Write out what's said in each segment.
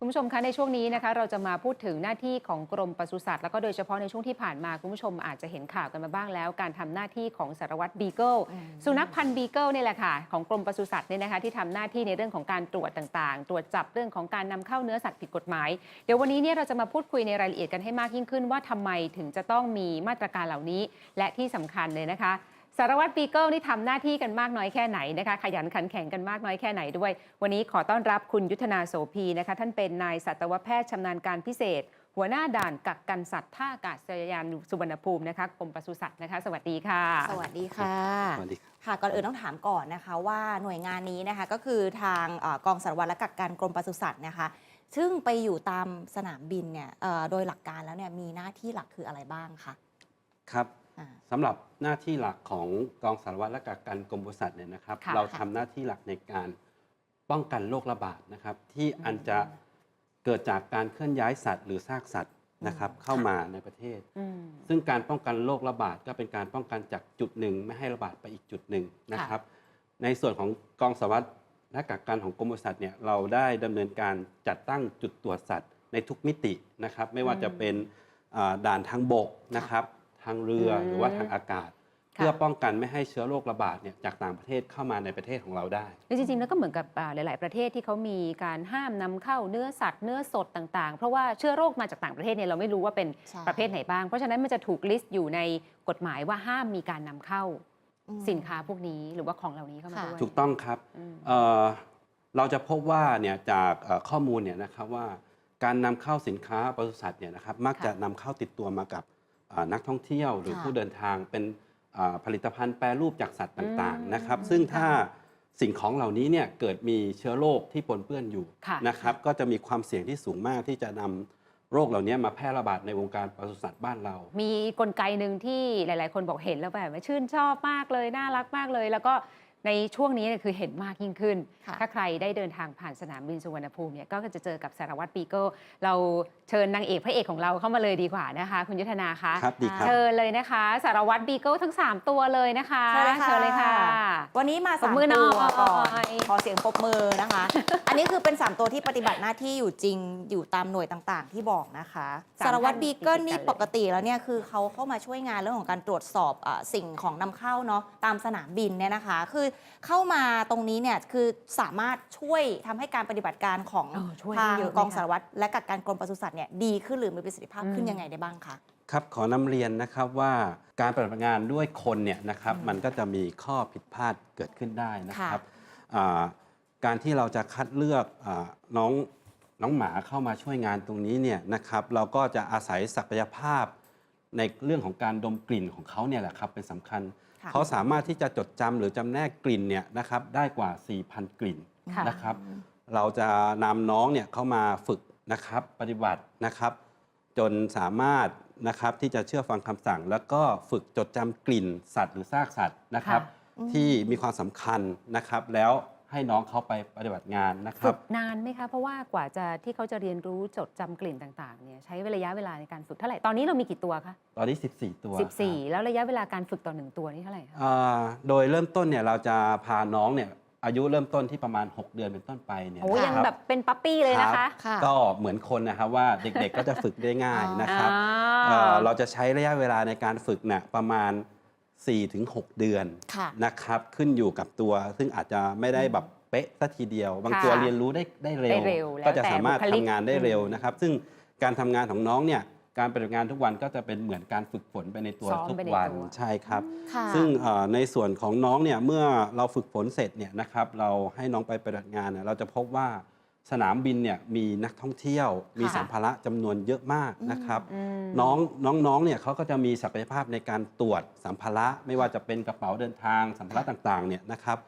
คุณผู้ชมคะในช่วงนี้นะคะเราจะมาพูดถึงหน้าที่ของกรมปศุสัตว์แล้วก็โดยเฉพาะในช่วงที่ผ่านมาคุณผู้ชมอาจจะเห็นข่าวกันมาบ้างแล้ว การทำหน้าที่ของสารวัตรบีเกิลอืมสุนัขพันธุ์บีเกิลนี่แหละค่ะของกรมปศุสัตว์เนี่ยนะคะที่ทำหน้าที่ในเรื่องของการตรวจต่างๆ ตรวจจับเรื่องของการนำเข้าเนื้อสัตว์ผิดกฎหมาย เดี๋ยววันนี้เนี่ยเราจะมาพูดคุยในรายละเอียดกันให้มากยิ่งขึ้น ว่าทำไมถึงจะต้องมีมาตรการเหล่านี้ และที่สำคัญเลยนะคะ สารวัตรบีเกิลนี่ทำหน้าที่กันมากน้อยแค่ไหนนะคะ ขยันขันแข็งกันมากน้อยแค่ไหนด้วย วันนี้ขอต้อนรับคุณยุทธนาโสพีนะคะ ท่านเป็นนายสัตวแพทย์ชำนาญการพิเศษ หัวหน้าด่านกักกันสัตว์ท่าอากาศยานสุวรรณภูมินะคะกรมปศุสัตว์นะคะ สวัสดีค่ะ สวัสดีค่ะสวัสดีครับค่ะก่อนอื่นต้องถามก่อนนะคะ ว่าหน่วยงานนี้นะคะก็คือทางเอ่อกองสารวัตรและกักกันกรมปศุสัตว์นะคะ ซึ่งไปอยู่ตามสนามบินเนี่ยเอ่อโดยหลักการแล้วเนี่ยมีหน้าที่หลักคืออะไรบ้างคะครับอ่า สำหรับหน้าที่หลักของกองสารวัตรและกักกันกรมปศุสัตว์เนี่ยนะครับ ค่ะเราทำหน้าที่หลักในการป้องกันโรคระบาดนะครับ ที่อันจะเกิดจากการเคลื่อนย้ายสัตว์ หรือซากสัตว์นะครับ เข้ามาในประเทศ อืม ซึ่งการป้องกันโรคระบาดก็เป็นการป้องกันจากจุดหนึ่ง ไม่ให้ระบาดไปอีกจุดหนึ่งนะครับ ในส่วนของกองสารวัตรและกักกันของกรมปศุสัตว์เนี่ยเราได้ดำเนินการจัดตั้งจุดตรวจสัตว์ในทุกมิตินะครับ ไม่ว่าจะเป็นอ่าด่านทางบกนะครับทางเรืออมหรือว่าทางอากาศค่ะเพื่อป้องกันไม่ให้เชื้อโรคระบาดเนี่ยจากต่างประเทศเข้ามาในประเทศของเราได้ แล้วจริงๆแล้วก็เหมือนกับอ่าหลาย ๆ ประเทศที่เขามีการห้ามนำเข้าเนื้อสัตว์เนื้อสดต่างๆ เพราะว่าเชื้อโรคมาจากต่างประเทศเนี่ยเราไม่รู้ว่าเป็นใช่ประเภทไหนบ้าง เพราะฉะนั้นมันจะถูกลิสต์อยู่ในกฎหมายว่าห้ามมีการนำเข้าอืม สินค้าพวกนี้หรือว่าของเหล่านี้เข้ามาค่ะ ด้วยถูกต้องครับ อืม เอ่อเราจะพบว่าเนี่ยจากเอ่อข้อมูลเนี่ยนะครับว่าการนำเข้าสินค้าปศุสัตว์เนี่ยนะครับมักจะนำเข้าติดตัวมากับเอ่อ นักท่องเที่ยวหรือค่ะผู้เดินทางเป็นเอ่อผลิตภัณฑ์แปรรูปจากสัตว์ต่างอืมๆนะครับ ซึ่งถ้าสิ่งของเหล่านี้เนี่ยเกิดมีเชื้อโรคที่ปนเปื้อนอยู่ค่ะนะครับ ก็จะมีความเสี่ยงที่สูงมากที่จะนำโรคเหล่านี้มาแพร่ระบาดในวงการปศุสัตว์บ้านเรา มีกลไกหนึ่งที่หลาย ๆ คนบอกเห็นแล้วแบบว่าชื่นชอบมากเลยน่ารักมากเลย แล้วก็ ในช่วงนี้เนี่ยคือเห็นมากยิ่งขึ้น ค่ะ ถ้าใครได้เดินทางผ่านสนามบินสุวรรณภูมิเนี่ยก็จะเจอกับสารวัตรปีเกิลเราเชิญนางเอกพระเอกของเราเข้ามาเลยดีกว่านะคะ คุณยุทธนาคะ ครับดีครับ เชิญเลยนะคะ สารวัตรบีเกิลทั้ง 3 ตัวเลยนะคะเชิญเลยค่ะญเลยค่ะ วันนี้มาปรบสามมือหน่ตัอยวก่อน ขอเสียงปรบมือนะคะ อันนี้คือเป็น 3 ตัวที่ปฏิบัติหน้าที่อยู่จริงอยู่ตามหน่วยต่างๆ ที่บอกนะคะ สามสารวัตรท่านบีเกิลติดๆนี่กันเลย ปกติแล้วเนี่ยคือเขาเข้ามาช่วยงานเรื่องของการตรวจสอบอาสิ่งของนำเข้าเนาะตามสนามบินเนี่ยนะคะ คือเข้ามาตรงนี้เนี่ยคือสามารถช่วยทำให้การปฏิบัติการของเออช่วยทางได้เยอะไหมกองคะสารวัตรและกักการกรมปศุสัตว์เนี่ยดีขึ้นหรือมีประสิทธิภาพขึ้นอืมยังไงได้บ้างคะครับขอนำเรียนนะครับว่าการปฏิบัติงานด้วยคนเนี่ยนะครับอืมมันก็จะมีข้อผิดพลาดเกิดขึ้นได้นะค่ะครับอ่าการที่เราจะคัดเลือกอาน้องน้องหมาเข้ามาช่วยงานตรงนี้เนี่ยนะครับ เราก็จะอาศัยศักยภาพในเรื่องของการดมกลิ่นของเขาเนี่ยแหละครับเป็นสำคัญค่ะ เขาสามารถที่จะจดจำหรือจำแนกกลิ่นเนี่ยนะครับได้กว่า 4,000 กลิ่นค่ะนะครับ เราจะนำน้องเนี่ยเข้ามาฝึกนะครับปฏิบัตินะครับ จนสามารถนะครับที่จะเชื่อฟังคำสั่ง แล้วก็ฝึกจดจำกลิ่นสัตว์หรือซากสัตว์นะครับอืมที่มีความสำคัญนะครับแล้ว ให้น้องเขาไปปฏิบัติงานนะคฝึรับกนานไหมคะ เพราะว่ากว่าจะที่เขาจะเรียนรู้จดจำกลิ่นต่างๆเนี่ยใช้ระยะเวลาในการฝึกเท่าไหร่ ตอนนี้เรามีกี่ตัวคะตอนนี้ 14 ตัวครับ14 แล้วระยะเวลาการฝึกต่อหนึ่งตัวนี่เท่าไหร่คะอ่าโดยเริ่มต้นเนี่ยเราจะพาน้องเนี่ยอายุเริ่มต้นที่ประมาณ 6 เดือนเป็นต้นไปเนี่ยโอ้ยังนะครัแบบเป็นปั๊ปปี้เลยนะคะค่ะ ก็เหมือนคนนะครับว่าเด็กๆก็จะฝึกได้ง่ายนะครับ อ่า เอ่อเราจะใช้ระยะเวลาในการฝึกเนี่ยประมาณ 4-6เดือนค่ะนะครับขึ้นอยู่กับตัว ซึ่งอาจจะไม่ได้แบบเป๊ะสัทีเดียว บางตัวเรียนรู้ได้ได้เร็ได้วเร็วแล้วก็จะสามารถแต่บุคลิกทำงานได้เร็วอืมนะครับ ซึ่งการทำงานของน้องเนี่ยการปฏิบัติงานทุกวันก็จะเป็นเหมือนการฝึกฝนไปในตัวซ้อมทุกไปในวันตัวใช่ครับค่ะซึ่งเอ่อในส่วนของน้องเนี่ยเมื่อเราฝึกฝนเสร็จเนี่ยนะครับเราให้น้องไปปฏิบัติงานเนี่ยเราจะพบว่า สนามบินเนี่ยมีนักท่องเที่ยว มีค่ะสัมภาระจำนวนเยอะมากนะครับอืมน้องน้องๆเนี่ยเขาก็จะมีศักยภาพในการตรวจสัมภาระไม่ว่าจะเป็นกระเป๋าเดินทางสัมภาระต่างๆเนี่ยนะครับ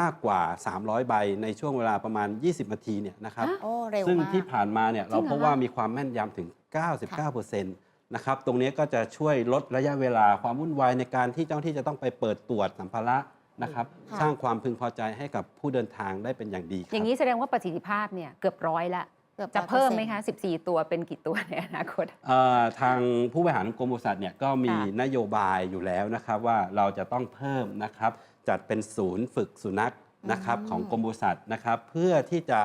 มากกว่า 300 ใบในช่วงเวลาประมาณ 20 นาทีเนี่ยนะครับฮะโอ้เร็วซึ่งมากที่ผ่านมาเนี่ยเราจริงเหรอพบว่ามีความแม่นยำถึง 99%นะครับตรงนี้ก็จะช่วยลดระยะเวลาความวุ่นวายในการที่เจ้าหน้าที่จะต้องไปเปิดตรวจสัมภาระ นะครับค่ะ สร้างความพึงพอใจให้กับผู้เดินทางได้เป็นอย่างดีคอรับย่างนี้แสดงว่าประสิทธิภาพเนี่ยเกือบร้อยละ กือบจะเพิ่ม100%ไหมคะ 14 ตัวเป็นกี่ตัวในอนาคต เอ่อทางผู้บริหารกรมปศุสัตว์เนี่ยก็มีค่ะ นโยบายอยู่แล้วนะครับว่าเราจะต้องเพิ่มนะครับจัดเป็นศูนย์ฝึกสุนัขนะครับอืมของกรมปศุสัตว์นะครับเพื่อที่จะ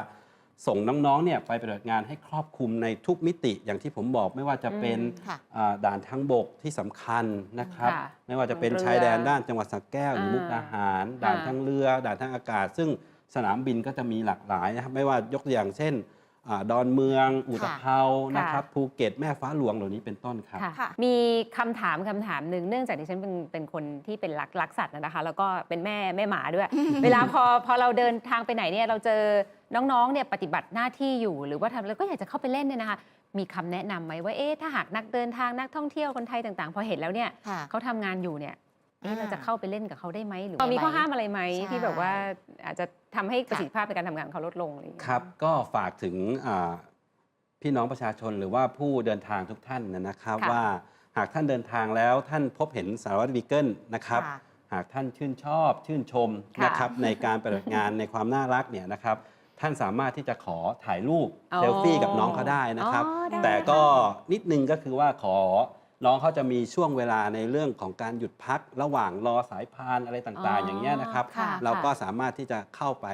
ส่งน้องๆเนี่ยไปปฏิบัติงานให้ครอบคลุมในทุกมิติอย่างที่ผมบอกไม่ว่าจะเป็นอืมค่ะ อ่าด่านทางบกที่สำคัญนะครับ ค่ะไม่ว่าจะเป็นทางเรือชายแดนด้านจังหวัดสระแก้วหรือมุกอ่าดาหาร ด่านค่ะทางเรือ ด่านทางอากาศ ซึ่งสนามบินก็จะมีหลากหลายนะครับไม่ว่ายกตัวอย่างเช่นอาดอนเมืองอุตภเปานะครับภูเก็ตแม่ฟ้าหลวงเหล่านี้เป็นต้นครับค่ะค่ะ มีคำถามคำถามหนึ่งเนื่องจากดิฉันเป็นเป็นคนที่เป็นรักรักสัตว์นะคะ แล้วก็เป็นแม่แม่หมาด้วย เวลาพอพอเราเดินทางไปไหนเนี่ยเราเจอ น้องๆเนี่ยปฏิบัติหน้าที่อยู่ หรือว่าทำแล้วก็อยากจะเข้าไปเล่นเนี่ยนะคะ มีคำแนะนำไหมว่าเอ๊ะถ้าหากนักเดินทางนักท่องเที่ยวคนไทยต่างๆ พอเห็นแล้วเนี่ยค่ะเขาทำงานอยู่เนี่ยเอ๊ะอ่าเราจะเข้าไปเล่นกับเขาได้ไหมหรือได้ไหมมีข้อห้ามอะไรไหมใช่ ที่แบบว่าอาจจะทำให้ประสิทธิภาพในการทำงานของเขาลดลงอะไรอย่างเงี้ย ครับก็ฝากถึงอ่าพี่น้องประชาชนหรือว่าผู้เดินทางทุกท่านนะครับ ค่ะ ว่าหากท่านเดินทางแล้วท่านพบเห็นสารวัตรวีเกิลนะครับ ค่ะ หากท่านชื่นชอบชื่นชมค่ะนะครับในการปฏิบัติงานในความน่ารักเนี่ยนะครับ ท่านสามารถที่จะขอถ่ายรูปอ๋อเซลฟี่กับน้องเขาได้นะครับ อ๋อได้ แต่ก็นิดนึงก็คือว่าขอน้องเขาจะมีช่วงเวลาในเรื่องของการหยุดพัก ระหว่างรอสายพานอะไรต่างๆ อย่างเงี้ยนะครับ ค่ะ เราก็สามารถที่จะเข้าไป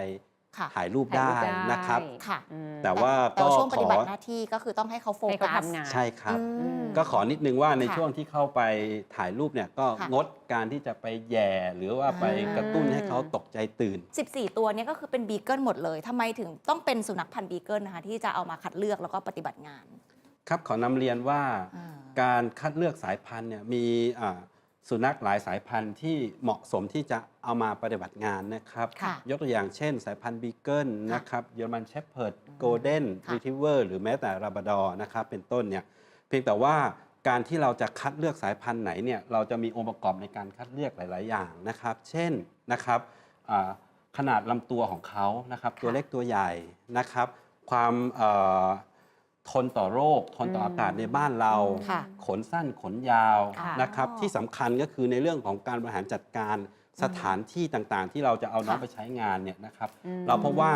ค่ะถ่ายรูปได้ถ่ายรูปได้ นะครับ ค่ะอืมแต่ว่าแต่ก็ว่าช่วงปขฏิอบัติหน้าที่ก็คือต้องให้เขาโฟให้เขากัสทำงาน ใช่ครับ อืม ก็ขอนิดนึงว่าในค่ะช่วงที่เข้าไปถ่ายรูปเนี่ยก็ค่ะงดการที่จะไปแย่หรือว่าไปอ่ากระตุ้นให้เขาตกใจตื่น 14 ตัวเนี้ก็คือเป็นบีเกิลหมดเลยทำไมถึงต้องเป็นสุนัขพันธุ์บีเกิลนะคะ ที่จะเอามาคัดเลือกแล้วก็ปฏิบัติงานครับขอนำเรียนว่า อ่า การคัดเลือกสายพันธุ์เนี่ยมีอ่า สุนัขหลายสายพันธุ์ที่เหมาะสมที่จะเอามาปฏิบัติงานนะครับ ค่ะยกตัวอย่างเช่น สายพันธุ์บีเกิลนะครับเยอรมันเชพเพิร์ดโกลเด้นค่ะรีทิเวอร์หรือแม้แต่ราบราดอร์นะครับเป็นต้นเนี่ยเพียงแต่ว่าการที่เราจะคัดเลือกสายพันธุ์ไหนเนี่ยเราจะมีองค์ประกอบในการคัดเลือกหลาย ๆ อย่างนะครับ เช่นนะครับอ่าขนาดลำตัวของเขานะครับตัวค่ะเล็กตัวใหญ่นะครับ ความเอ่อ ทนต่อโรค ทนต่ออากาศในบ้านเรา ค่ะขนสั้นขนยาวค่ะ นะครับอ๋อที่สำคัญก็คือในเรื่องของการบริหารจัดการสถานที่ต่างๆ ที่เราจะเอาน้องค่ะ ไปใช้งานเนี่ยนะครับ อืม เราพบว่า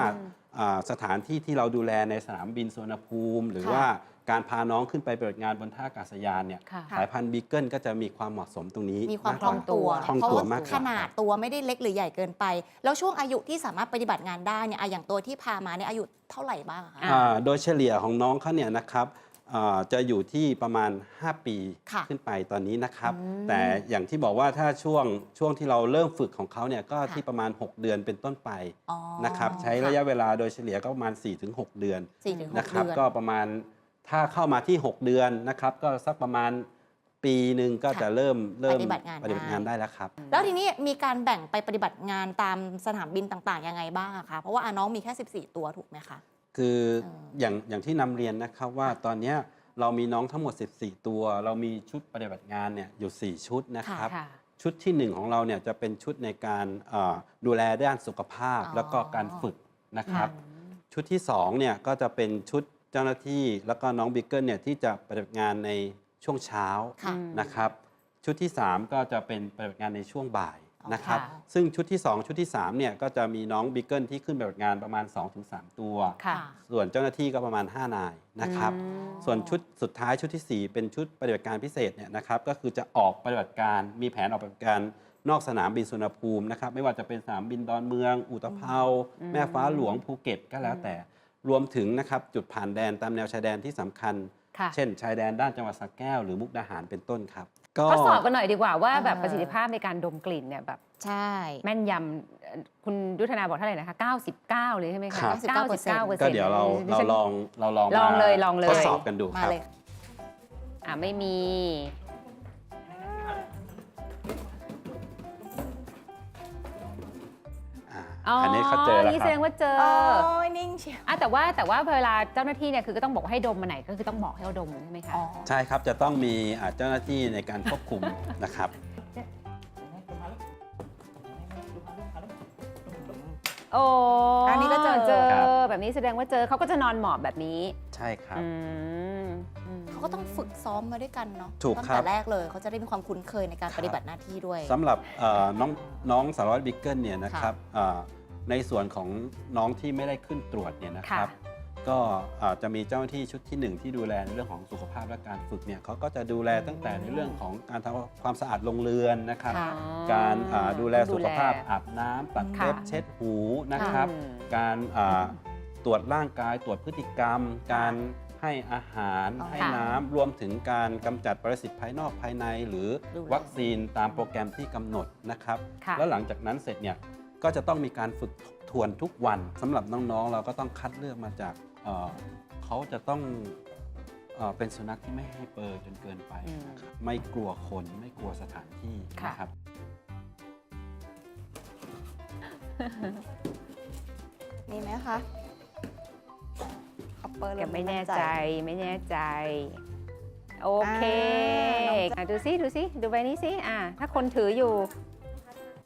อ่าสถานที่ที่เราดูแลในสนามบินสุวรรณภูมิ หรือค่ะว่า การพาน้องขึ้นไปปฏิบัติงานบนท่าอากาศยานเนี่ยค่ะ สายพันธุ์บีเกิลก็จะมีความเหมาะสมตรงนี้มีความกคล่องตัวคล่องเพราะตัวว่ามากกว่าขนาดตัวไม่ได้เล็กหรือใหญ่เกินไป แล้วช่วงอายุที่สามารถปฏิบัติงานได้เนี่ยอะอย่างตัวที่พามาเนี่ยอายุเท่าไหร่บ้างอะคะอะอ่าโดยเฉลี่ยของน้องเขาเนี่ยนะครับอ่าจะอยู่ที่ประมาณ 5 ปีค่ะขึ้นไปตอนนี้นะครับ อืมแต่อย่างที่บอกว่าถ้าช่วงช่วงที่เราเริ่มฝึกของเขาเนี่ยก็ค่ะ ที่ประมาณ 6 เดือนเป็นต้นไปอ๋อนะครับ ใช้ระยะเวลาโดยเฉลี่ยก็ประมาณ 4-6 เดือนสี่ถึงหนะกครับ เดือน ก็ประมาณ ถ้าเข้ามาที่ 6 เดือนนะครับ ก็สักประมาณปีหนึ่งก็ค่ะจะเริ่มเริ่มปฏิบัติงาน ปฏิบัติงานได้ได้แล้วครับ แล้วทีนี้มีการแบ่งไปปฏิบัติงานตามสนามบินต่างๆยังไงบ้างอะคะเพราะว่าอะน้องมีแค่ 14 ตัวถูกไหมคะ คืออเอออย่างอย่างที่นำเรียนนะครับว่าตอนเนี้ยเรามีน้องทั้งหมด 14 ตัว เรามีชุดปฏิบัติงานเนี่ยอยู่ 4 ชุดนะครับ ค่ะ ชุดทีหนึ่1 ของเราเนี่ยจะเป็นชุดในการเอ่อดูแลด้านสุขภาพ อ๋อ แล้วก็การฝึกนะครับอืมชุดที่2เนี่ยก็จะเป็นชุด เจ้าหน้าที่แล้วก็น้องบิ๊กเกิลเนี่ยที่จะปฏิบัติงานในช่วงเช้าค่ะอืมนะครับ ชุดที่ 3 ก็จะเป็นปฏิบัติงานในช่วงบ่ายอ๋อนะครับค่ะซึ่งชุดที่ 2 ชุดที่3เนี่ยก็จะมีน้องบิ๊กเกิลที่ขึ้นปฏิบัติงานประมาณ 2-3 ตัวค่ะส่วนเจ้าหน้าที่ก็ประมาณ 5 นายนะครับอืมส่วนชุดสุดท้ายชุดที่ 4 เป็นชุดปฏิบัติการพิเศษเนี่ยนะครับก็คือจะออกปฏิบัติการมีแผนออกปฏิบัติการนอกสนามบินสุวรรณภูมินะครับไม่ว่าจะเป็นสนามบินดอนเมือง อุตภเปาอืมแม่ฟ้าหลวงภูเก็ตก็แล้วแต่ รวมถึงนะครับจุดผ่านแดนตามแนวชายแดนที่สำคัญ ค่ะ เช่น ชายแดนด้านจังหวัดสระแก้วหรือมุกดาหารเป็นต้นครับ ก็ทดสอบกันหน่อยดีกว่าว่าแบบเออ ประสิทธิภาพในการดมกลิ่นเนี่ยแบบใช่ แม่นยำเอ่อคุณยุทธนาบอกเท่าไหร่นะคะ 99 เลยใช่ไหมคะครับ 99%ก็เดี๋ยวเราเราลองเราลองลองมาเลยลองเลย ทดสอบกันดูมาครับ เลย อ่าไม่มี อ่าอ๋ออัอันนี้เขาเจอแล้วนี่คแสรัดบงว่าเจอโอ้ยนิ่งเชียว อะแต่ว่าแต่ว่าเวลาเจ้าหน้าที่เนี่ยคือก็ต้องบอกให้ดมมาไหนก็คือต้องบอกให้เขาดมใช่ไหมคะอ๋อใช่ครับ จะต้องมีอ่าเจ้าหน้าที่ในการควบคุมนะครับ โอ้อันนี้ก็เจอ เจอ ครับ แบบนี้แสดงว่าเจอเขาก็จะนอนหมอบแบบนี้ใช่ครับ อืมอืมเขา ก็ต้องฝึกซ้อมมาด้วยกันเนาะถูกตั้งครัแต่บ แรกเลยเขาจะได้มีความคุ้นเคยในการครับปฏิบัติหน้าที่ด้วย สำหรับเอ่อน้องน้องสารวัตรบิ๊กเกิลเนี่ยนะครับเอ่อในส่วนของน้องที่ไม่ได้ขึ้นตรวจเนี่ยนะครับ ก็เอ่อจะมีเจ้าหน้าที่ชุดที่หนึ่งที่ดูแลในเรื่องของสุขภาพและการฝึกเนี่ยเขาก็จะดูแลตั้งแต่ในเรื่องของการทำความสะอาดโรงเรือนนะครับ ค่ะ การอ่าดูแลสุขภาพดูแลอาบน้ำตัดค่ะเล็บเช็ดหูนะครับ อืม การอ่าตรวจร่างกายตรวจพฤติกรรม การ ให้อาหารอ๋อให้ค่ะน้ำรวมถึงการกำจัดปรสิตภายนอกภายใน หรือดูแล วัคซีนตามโปรแกรมที่กำหนดนะครับ ค่ะ แล้วหลังจากนั้นเสร็จเนี่ยก็จะต้องมีการฝึกทวนทุกวันสำหรับน้องๆ เราก็ต้องคัดเลือกมาจากเอ่อเขาจะต้องเอ่อเป็นสุนัขที่ไม่ให้เปอร์จนเกินไปอืมนะครับไม่กลัวคนไม่กลัวสถานที่ค่ะ นะครับ มีไหมคะคัพ เปอร์แกไม่แน่ใจไม่แน่ใจ โอเคอ่าน้องจ๊ะอะดูซิดูซิดูใบนี้ซิอ่าถ้าคนถืออยู่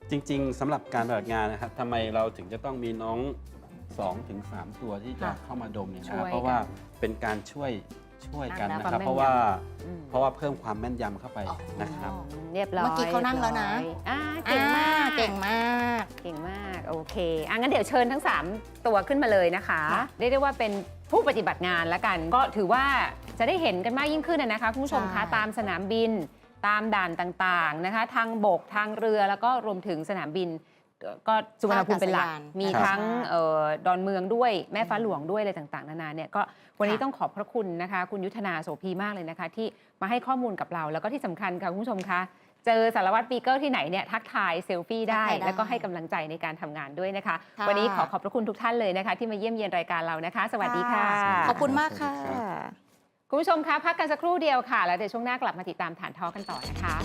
จริง ๆสำหรับการปฏิบัติงานนะครับทำไมเราถึงจะต้องมีน้อง2ถึง3ตัวที่จะค่ะเข้ามาดมเนี่ยช่นะวยเพราะว่าเป็นการช่วย ช่วยกันนั่งนะแล้วครับความแม่นเพราะว่าอืมเพราะว่าเพิ่มความแม่นยำเข้าไปอ๋อนะครับ เรียบร้อยเมื่อกี้เขานั่งแล้วนะเรียบร้อยอ่าเก่งมากอ่เก่งมากเก่งมากโอเคอะงั้นเดี๋ยวเชิญทั้ง 3 ตัวขึ้นมาเลยนะคะค่ะเรียกได้ว่าเป็นผู้ปฏิบัติงานแล้วกัน ก็ถือว่าจะได้เห็นกันมากยิ่งขึ้นนะนะคะคุณผู้ชมคะใช่ตามสนามบิน ตามด่านต่างๆนะคะ ทางบกทางเรือแล้วก็รวมถึงสนามบินเอ่อ ก็สุวรรณภูมิเป็นหลักท่ากาศยานมีครับทั้งเอ่อดอนเมืองด้วยแม่ฟ้าหลวงด้วยอะไรต่างๆ นานาเนี่ยก็วันนี้ค่ะต้องขอบพระคุณนะคะ คุณยุทธนาโสพีมากเลยนะคะ ที่มาให้ข้อมูลกับเรา แล้วก็ที่สำคัญค่ะคุณผู้ชมคะเจอสารวัตรปีเกิลที่ไหนเนี่ยทักทายเซลฟี่ได้ทักทายได้แล้วก็ให้กำลังใจในการทำงานด้วยนะคะค่ะวันนี้ขอขอบพระคุณทุกท่านเลยนะคะ ที่มาเยี่ยมเยียนรายการเรานะคะ สวัสดีค่ะ ขอบคุณมากค่ะสวัสดีครับคุณผู้ชมคะพักกันสักครู่เดียวค่ะ แล้วเดี๋ยวช่วงหน้ากลับมาติดตามฐานทอกันต่อนะคะ